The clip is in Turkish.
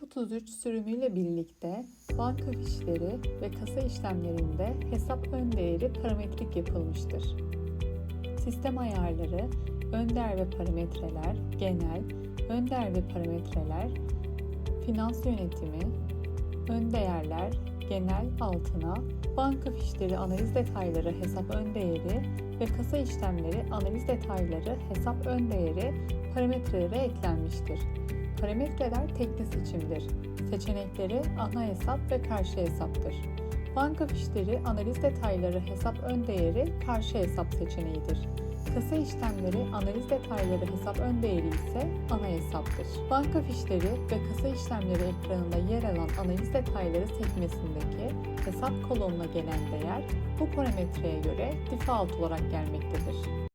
1033 sürümüyle birlikte banka fişleri ve kasa işlemlerinde hesap ön değeri parametrik yapılmıştır. Sistem ayarları, ön değer ve parametreler, genel, ön değer ve parametreler, finans yönetimi, ön değerler, genel altına, banka fişleri analiz detayları hesap ön değeri ve kasa işlemleri analiz detayları hesap ön değeri parametrelere eklenmiştir. Parametreler tekli seçimdir. Seçenekleri ana hesap ve karşı hesaptır. Banka fişleri analiz detayları hesap ön değeri karşı hesap seçeneğidir. Kasa işlemleri analiz detayları hesap ön değeri ise ana hesaptır. Banka fişleri ve kasa işlemleri ekranında yer alan analiz detayları sekmesindeki hesap kolonuna gelen değer bu parametreye göre default olarak gelmektedir.